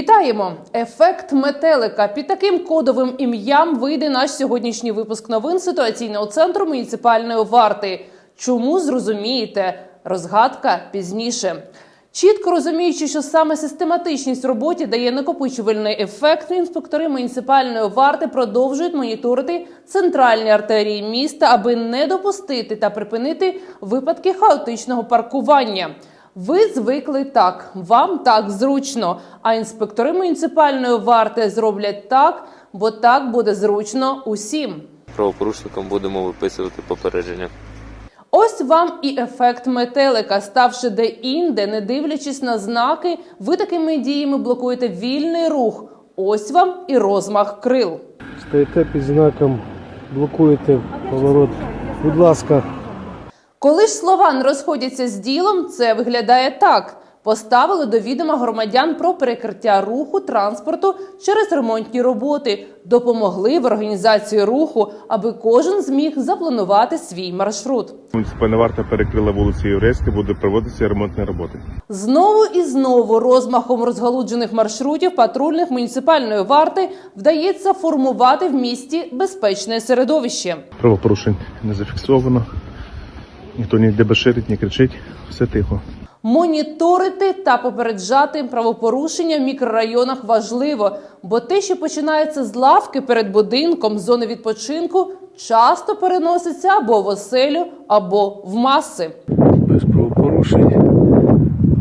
Вітаємо! Ефект метелика. Під таким кодовим ім'ям вийде наш сьогоднішній випуск новин ситуаційного центру муніципальної варти. Чому зрозумієте? Розгадка пізніше. Чітко розуміючи, що саме систематичність роботі дає накопичувальний ефект, інспектори муніципальної варти продовжують моніторити центральні артерії міста, аби не допустити та припинити випадки хаотичного паркування. Ви звикли так, вам так зручно. А інспектори муніципальної варти зроблять так, бо так буде зручно усім. правопорушникам будемо виписувати попередження. Ось вам і ефект метелика, ставши де-інде, не дивлячись на знаки, ви такими діями блокуєте вільний рух. Ось вам і розмах крил. Стоїте під знаком, блокуєте поворот. Будь ласка, Коли ж слова не розходяться з ділом, це виглядає так: поставили до відома громадян про перекриття руху транспорту через ремонтні роботи, допомогли в організації руху, аби кожен зміг запланувати свій маршрут. Муніципальна варта перекрила вулицю Єврейська, буде проводитися ремонтні роботи. Знову і знову розмахом розгалуджених маршрутів патрульних муніципальної варти вдається формувати в місті безпечне середовище. Правопорушень не зафіксовано. Ніхто ніде беширить, не кричить, все тихо. Моніторити та попереджати правопорушення в мікрорайонах важливо, бо те, що починається з лавки перед будинком, зони відпочинку, часто переноситься або в оселю, або в маси. без правопорушень.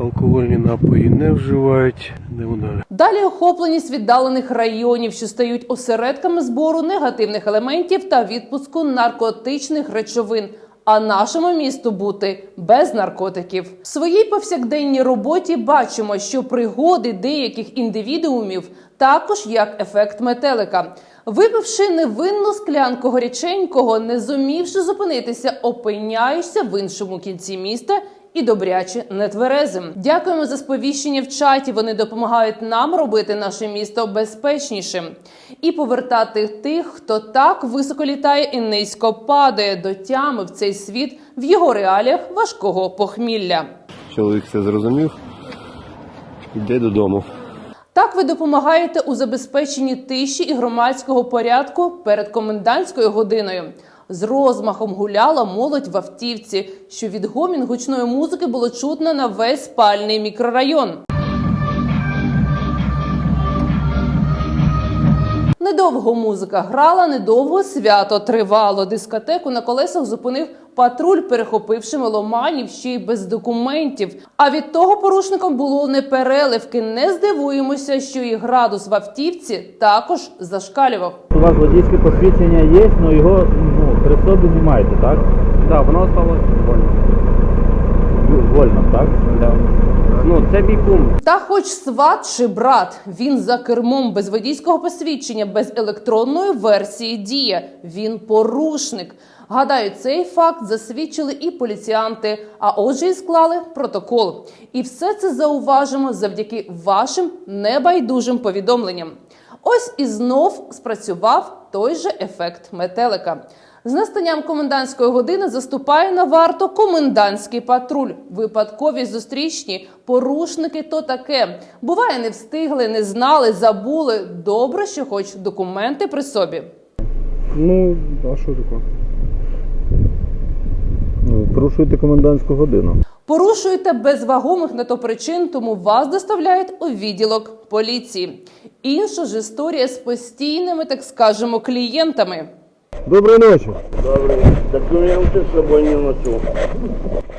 Алкогольні напої не вживають. Йдемо далі. Далі охопленість віддалених районів, що стають осередками збору негативних елементів та відпуску наркотичних речовин. А нашому місту бути без наркотиків. В своїй повсякденній роботі бачимо, що пригоди деяких індивідуумів також як ефект метелика. Випивши невинну склянку горяченького, не зумівши зупинитися, опиняєшся в іншому кінці міста і добряче нетверезим. Дякуємо за сповіщення в чаті. Вони допомагають нам робити наше місто безпечнішим і повертати тих, хто так високо літає і низько падає до тями в цей світ в його реаліях важкого похмілля. Чоловік це зрозумів. Йде додому. Так ви допомагаєте у забезпеченні тиші і громадського порядку перед комендантською годиною. З розмахом гуляла молодь в автівці, що від гомін гучної музики було чутно на весь спальний мікрорайон. Недовго музика грала, недовго свято тривало. Дискотеку на колесах зупинив патруль, перехопивши меломанів ще й без документів. А від того порушникам було не переливки. Не здивуємося, що і градус в автівці також зашкалював. У вас водійське посвідчення є, але його при собі так? Так, воно стало вольно. Вольно, так? Ну, це мій кум. Та, хоч сват чи брат, він за кермом без водійського посвідчення, без електронної версії діє. Він порушник. Гадаю, цей факт засвідчили і поліціянти, а отже, і склали протокол. І все це зауважимо завдяки вашим небайдужим повідомленням. Ось і знов спрацював той же ефект метелика. З настанням комендантської години заступає на варту комендантський патруль. Випадкові зустрічні порушники то таке. Буває, не встигли, не знали, забули. Добре, що хоч документи при собі. Ну, а що таке? Ну, порушуєте комендантську годину. Порушуєте без вагомих на то причин, тому вас доставляють у відділок поліції. Інша ж історія з постійними, так скажемо, клієнтами. Доброї ночі. Документи з собою не ношу.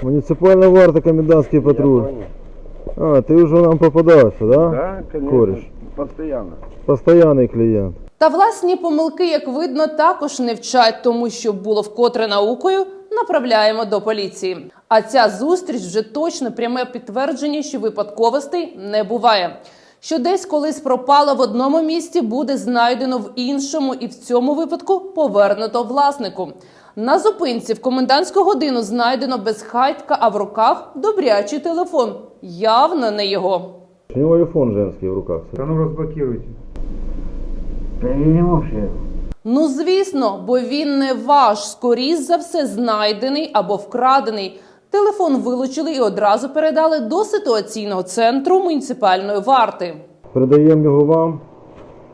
Муніципальна варта, комендантський патруль. А, ти вже нам попадався, да? Так, конечно. Кореш. Постоянно. Постоянний клієнт. Та власні помилки, як видно, також не вчать, тому що було вкотре наукою. Направляємо до поліції. А ця зустріч вже точно пряме підтвердження, що випадковостей не буває. Що десь колись пропало в одному місці, буде знайдено в іншому, і в цьому випадку повернуто власнику. На зупинці в комендантську годину знайдено безхатька, а в руках добрячий телефон. Явно не його. У нього айфон женський в руках. Ну, звісно, бо він не ваш, скоріш за все, знайдений або вкрадений. Телефон вилучили і одразу передали до ситуаційного центру муніципальної варти. Передаємо його вам.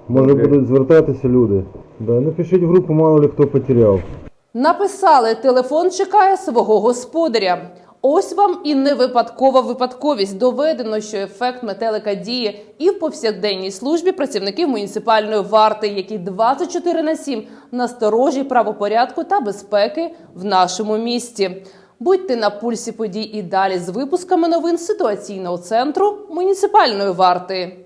Може будуть звертатися люди. Да, напишіть в групу, мало ли хто потеряв. Написали, телефон чекає свого господаря. Ось вам і не випадкова випадковість. Доведено, що ефект метелика діє і в повсякденній службі працівників муніципальної варти, які 24 на 7 насторожі правопорядку та безпеки в нашому місті. Будьте на пульсі подій і далі з випусками новин ситуаційного центру муніципальної варти.